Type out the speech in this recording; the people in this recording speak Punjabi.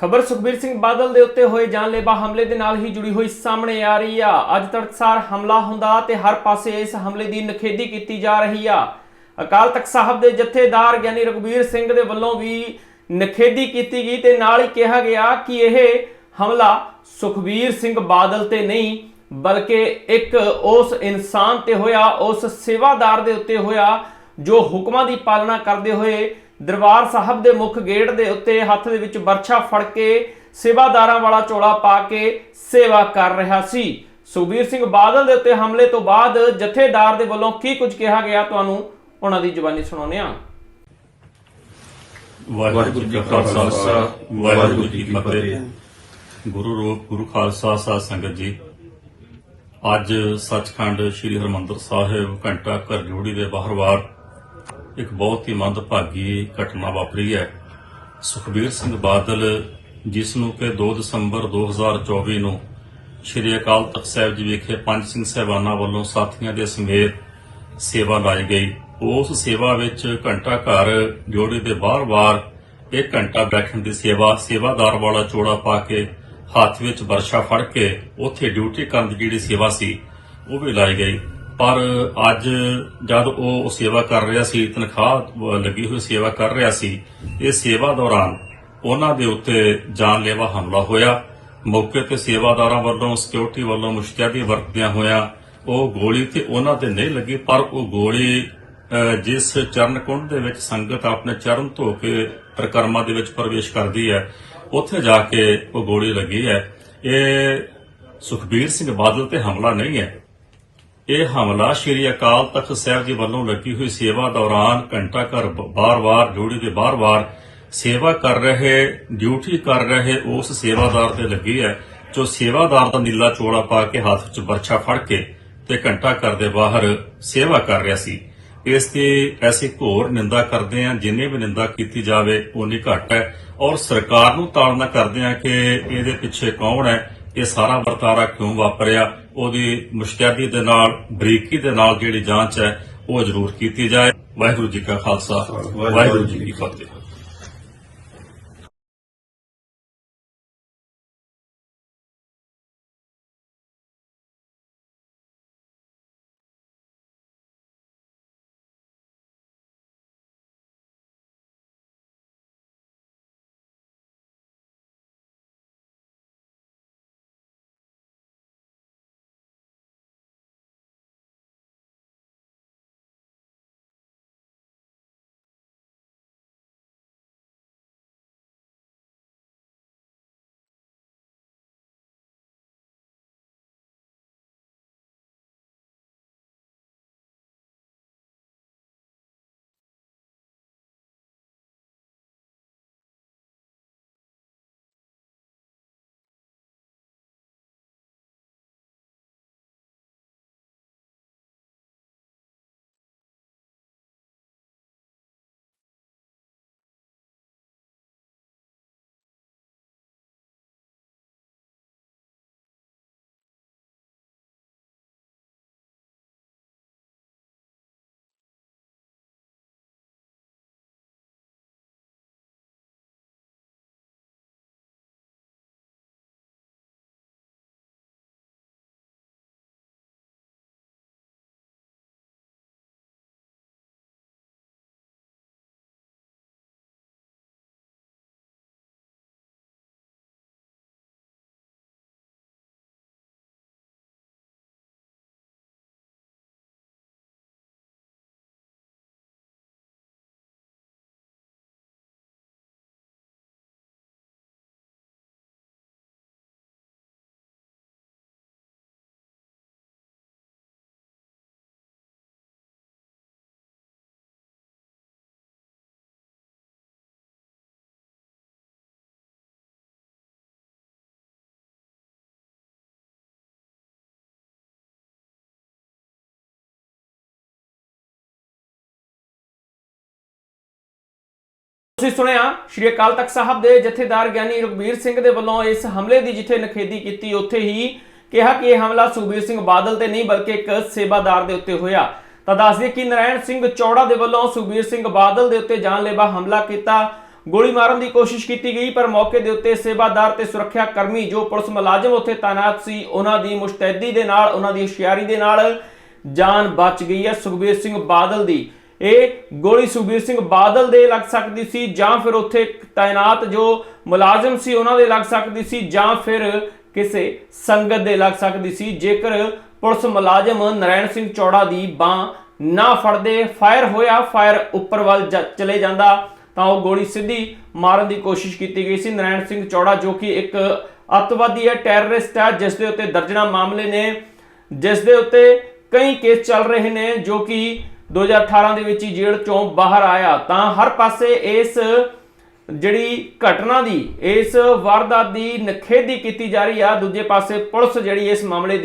ਖਬਰ ਸੁਖਬੀਰ ਸਿੰਘ ਬਾਦਲ ਦੇ ਉੱਤੇ ਹੋਏ ਜਾਨਲੇਵਾ ਹਮਲੇ ਦੇ ਨਾਲ ਹੀ ਜੁੜੀ ਹੋਈ ਸਾਹਮਣੇ ਆ ਰਹੀ ਆ। ਅੱਜ ਤੜਕਸਾਰ ਹਮਲਾ ਹੁੰਦਾ ਤੇ ਹਰ ਪਾਸੇ ਇਸ ਹਮਲੇ ਦੀ ਨਖੇਦੀ ਕੀਤੀ ਜਾ ਰਹੀ ਆ। ਅਕਾਲ ਤਖਤ ਸਾਹਿਬ ਦੇ ਜਥੇਦਾਰ ਗਿਆਨੀ ਰਘਬੀਰ ਸਿੰਘ ਦੇ ਵੱਲੋਂ ਵੀ ਨਖੇਦੀ ਕੀਤੀ ਗਈ ਤੇ ਨਾਲ ਹੀ ਕਿਹਾ ਗਿਆ ਕਿ ਇਹ ਹਮਲਾ ਸੁਖਬੀਰ ਸਿੰਘ ਬਾਦਲ ਤੇ ਨਹੀਂ, ਬਲਕਿ ਇੱਕ ਉਸ ਇਨਸਾਨ ਤੇ ਹੋਇਆ, ਉਸ ਸੇਵਾਦਾਰ ਦੇ ਉੱਤੇ ਹੋਇਆ, ਜੋ ਹੁਕਮਾਂ ਦੀ ਪਾਲਣਾ ਕਰਦੇ ਹੋਏ ਦਰਬਾਰ ਸਾਹਿਬ ਦੇ ਮੁੱਖ ਗੇਟ ਦੇ ਉੱਤੇ ਹੱਥ ਦੇ ਵਿੱਚ ਬਰਛਾ ਫੜ ਕੇ ਸੇਵਾਦਾਰਾਂ ਵਾਲਾ ਚੋਲਾ ਪਾ ਕੇ ਸੇਵਾ ਕਰ ਰਿਹਾ ਸੀ। ਸੁਖਬੀਰ ਸਿੰਘ ਬਾਦਲ ਦੇ ਉੱਤੇ ਹਮਲੇ ਤੋਂ ਬਾਅਦ ਜਥੇਦਾਰ ਦੇ ਵੱਲੋਂ ਕੀ ਕੁਝ ਕਿਹਾ ਗਿਆ ਤੁਹਾਨੂੰ ਉਹਨਾਂ ਦੀ ਜ਼ੁਬਾਨੀ ਸੁਣਾਉਂਦੇ ਹਾਂ। ਵਾਹਿਗੁਰੂ ਜੀ ਕਾ ਖਾਲਸਾ, ਵਾਹਿਗੁਰੂ ਜੀ ਕੀ ਫਤਿਹ। ਗੁਰੂ ਰੂਪ ਗੁਰੂ ਖਾਲਸਾ, ਸਾਧ ਸੰਗਤ ਜੀ। ਅੱਜ ਸੱਚਖੰਡ ਸ੍ਰੀ ਹਰਮੰਦਰ ਸਾਹਿਬ ਘੰਟਾ ਘਰ ਜੋੜੀ ਦੇ ਬਾਹਰਵਾਰ ਇੱਕ ਬਹੁਤ ਹੀ ਮੰਦਭਾਗੀ ਘਟਨਾ ਵਾਪਰੀ ਹੈ। ਸੁਖਬੀਰ ਸਿੰਘ ਬਾਦਲ, ਜਿਸ ਨੂੰ ਕਿ 2 ਦਸੰਬਰ 2024 ਨੂੰ ਸ੍ਰੀ ਅਕਾਲ ਤਖਤ ਸਾਹਿਬ ਜੀ ਵਿਖੇ ਪੰਜ ਸਿੰਘ ਸਹਿਬਾਨਾਂ ਵੱਲੋਂ ਸਾਥੀਆਂ ਦੇ ਸਮੇਤ ਸੇਵਾ ਲਾਈ ਗਈ। ਉਸ ਸੇਵਾ ਵਿੱਚ ਘੰਟਾ ਘਰ ਜੋੜੀ ਦੇ ਬਾਰ-ਬਾਰ ਇੱਕ ਘੰਟਾ ਬੈਠਣ ਦੀ ਸੇਵਾ, ਸੇਵਾਦਾਰ ਵਾਲਾ ਚੋੜਾ ਪਾ ਕੇ ਹੱਥ ਵਿੱਚ ਵਰਸ਼ਾ ਫੜ ਕੇ ਉੱਥੇ ਡਿਊਟੀ ਕਰਨ ਦੀ ਜਿਹੜੀ ਸੇਵਾ ਸੀ, ਉਹ ਵੀ ਲਾਈ ਗਈ। ਪਰ ਅੱਜ ਜਦ ਉਹ ਸੇਵਾ ਕਰ ਰਿਹਾ ਸੀ, ਤਨਖਾਹ ਲੱਗੀ ਹੋਈ ਸੇਵਾ ਕਰ ਰਿਹਾ ਸੀ, ਇਹ ਸੇਵਾ ਦੌਰਾਨ ਉਹਨਾਂ ਦੇ ਉੱਤੇ ਜਾਨਲੇਵਾ ਹਮਲਾ ਹੋਇਆ। ਮੌਕੇ ਤੇ ਸੇਵਾਦਾਰਾਂ ਵੱਲੋਂ ਸਿਕਿਉਰਿਟੀ ਵੱਲੋਂ ਮੁਸ਼ਤੈਦੀ ਵਰਤਦਿਆਂ ਹੋਇਆ ਉਹ ਗੋਲੀ ਤੇ ਉਹਨਾਂ ਤੇ ਨਹੀਂ ਲੱਗੀ, ਪਰ ਉਹ ਗੋਲੀ ਜਿਸ ਚਰਨ ਕੁੰਡ ਦੇ ਵਿੱਚ ਸੰਗਤ ਆਪਣੇ ਚਰਨ ਧੋ ਕੇ ਪ੍ਰਕਰਮਾਂ ਦੇ ਵਿੱਚ ਪ੍ਰਵੇਸ਼ ਕਰਦੀ ਹੈ, ਉੱਥੇ ਜਾ ਕੇ ਉਹ ਗੋਲੀ ਲੱਗੀ ਹੈ। ਇਹ ਸੁਖਬੀਰ ਸਿੰਘ ਬਾਦਲ ਤੇ ਹਮਲਾ ਨਹੀਂ ਹੈ। ਇਹ ਹਮਲਾ ਸ਼੍ਰੀ ਅਕਾਲ ਤਖਤ ਸਾਹਿਬ ਜੀ ਵੱਲੋਂ ਲੱਗੀ ਹੋਈ ਸੇਵਾ ਦੌਰਾਨ ਘੰਟਾ ਘਰ ਬਾਰ-ਬਾਰ, ਡਿਊਟੀ ਦੇ ਬਾਰ-ਬਾਰ ਸੇਵਾ ਕਰ ਰਹੇ, ਡਿਊਟੀ ਕਰ ਰਹੇ ਉਸ ਸੇਵਾਦਾਰ ਤੇ ਲੱਗੀ ਹੈ, ਜੋ ਸੇਵਾਦਾਰ ਦਾ ਨੀਲਾ ਚੋਲਾ ਪਾ ਕੇ ਹੱਥ ਵਿੱਚ ਬਰਛਾ ਫੜ ਕੇ ਤੇ ਘੰਟਾ ਘਰ ਦੇ ਬਾਹਰ ਸੇਵਾ ਕਰ ਰਿਹਾ ਸੀ। ਇਸ ਤੇ ਐਸੀ ਘੋਰ ਨਿੰਦਾ ਕਰਦੇ ਆ ਜਿੰਨੇ ਵੀ ਨਿੰਦਾ ਕੀਤੀ ਜਾਵੇ ਉਨੀ ਘੱਟ ਹੈ। ਔਰ ਸਰਕਾਰ ਨੂੰ ਤਾੜਨਾ ਕਰਦੇ ਆ ਕਿ ਇਹਦੇ ਪਿੱਛੇ ਕੌਣ ਹੈ ਇਹ ਸਾਰਾ ਵਰਤਾਰਾ ਕਿਉਂ ਵਾਪਰਿਆ? ਉਹਦੀ ਮੁਸ਼ਤੈਦੀ ਦੇ ਨਾਲ ਬਰੀਕੀ ਦੇ ਨਾਲ ਜਿਹੜੀ ਜਾਂਚ ਹੈ ਉਹ ਜ਼ਰੂਰ ਕੀਤੀ ਜਾਏ। ਵਾਹਿਗੁਰੂ ਜੀ ਕਾ ਖਾਲਸਾ ਵਾਹਿਗੁਰੂ ਜੀ ਕੀ ਫਤਿਹ। ਤੁਸੀਂ ਸੁਣਿਆ, ਸ਼੍ਰੀ ਅਕਾਲ ਤਖਤ ਸਾਹਿਬ ਦੇ ਜਥੇਦਾਰ ਗਿਆਨੀ ਰਘਬੀਰ ਸਿੰਘ ਦੇ ਵੱਲੋਂ ਇਸ ਹਮਲੇ ਦੀ ਜਿੱਥੇ ਨਖੇਦੀ ਕੀਤੀ, ਉੱਥੇ ਹੀ ਕਿਹਾ ਕਿ ਇਹ ਹਮਲਾ ਸੁਖਬੀਰ ਸਿੰਘ ਬਾਦਲ ਤੇ ਨਹੀਂ, ਬਲਕਿ ਇੱਕ ਸੇਵਾਦਾਰ ਦੇ ਉੱਤੇ ਹੋਇਆ। ਤਾਂ ਦੱਸ ਦਈਏ ਕਿ ਨਰਾਇਣ ਸਿੰਘ ਚੌੜਾ ਦੇ ਵੱਲੋਂ ਸੁਖਬੀਰ ਸਿੰਘ ਬਾਦਲ ਦੇ ਉੱਤੇ ਜਾਨਲੇਵਾ ਹਮਲਾ ਕੀਤਾ। ਗੋਲੀ ਮਾਰਨ ਦੀ ਕੋਸ਼ਿਸ਼ ਕੀਤੀ ਗਈ, ਪਰ ਮੌਕੇ ਦੇ ਉੱਤੇ ਸੇਵਾਦਾਰ ਤੇ ਸੁਰੱਖਿਆ ਕਰਮੀ ਜੋ ਪੁਲਿਸ ਮੁਲਾਜ਼ਮ ਉੱਥੇ ਤਾਇਨਾਤ ਸੀ, ਉਹਨਾਂ ਦੀ ਮੁਸ਼ਤੈਦੀ ਦੇ ਨਾਲ, ਉਹਨਾਂ ਦੀ ਹੁਸ਼ਿਆਰੀ ਦੇ ਨਾਲ ਜਾਨ ਬਚ ਗਈ ਹੈ ਸੁਖਬੀਰ ਸਿੰਘ ਬਾਦਲ ਦੀ। ਇਹ ਗੋਲੀ ਸੁਖਬੀਰ ਸਿੰਘ ਬਾਦਲ ਦੇ ਲੱਗ ਸਕਦੀ ਸੀ, ਜਾਂ ਫਿਰ ਉੱਥੇ ਤਾਇਨਾਤ ਜੋ ਮੁਲਾਜ਼ਮ ਸੀ ਉਹਨਾਂ ਦੇ ਲੱਗ ਸਕਦੀ ਸੀ, ਜਾਂ ਫਿਰ ਕਿਸੇ ਸੰਗਤ ਦੇ ਲੱਗ ਸਕਦੀ ਸੀ। ਜੇਕਰ ਪੁਲਿਸ ਮੁਲਾਜ਼ਮ ਨਰੈਣ ਸਿੰਘ ਚੌੜਾ ਦੀ ਬਾਹ ਨਾ ਫੜਦੇ, ਫਾਇਰ ਹੋਇਆ, ਫਾਇਰ ਉੱਪਰ ਵੱਲ ਜ- ਚਲੇ ਜਾਂਦਾ, ਤਾਂ ਉਹ ਗੋਲੀ ਸਿੱਧੀ ਮਾਰਨ ਦੀ ਕੋਸ਼ਿਸ਼ ਕੀਤੀ ਗਈ ਸੀ। ਨਰੈਣ ਸਿੰਘ ਚੌੜਾ ਜੋ ਕਿ ਇੱਕ ਅੱਤਵਾਦੀ ਹੈ, ਟੈਰਰਿਸਟ ਹੈ, ਜਿਸ ਦੇ ਉੱਤੇ ਦਰਜਨਾ ਮਾਮਲੇ ਨੇ, ਜਿਸ ਦੇ ਉੱਤੇ ਕਈ ਕੇਸ ਚੱਲ ਰਹੇ ਨੇ, ਜੋ ਕਿ 2018 ਦੇ ਵਿੱਚ ਹੀ ਜੇਲ੍ਹ ਚੋਂ ਬਾਹਰ ਆਇਆ, ਤਾਂ ਹਰ ਪਾਸੇ ਇਸ ਜਿਹੜੀ ਘਟਨਾ ਦੀ, ਇਸ ਵਾਰਦਾਤ ਦੀ ਨਖੇਦੀ ਕੀਤੀ ਜਾ ਰਹੀ ਆ। ਦੂਜੇ ਪਾਸੇ ਪੁਲਿਸ ਜਿਹੜੀ ਇਸ ਮਾਮਲੇ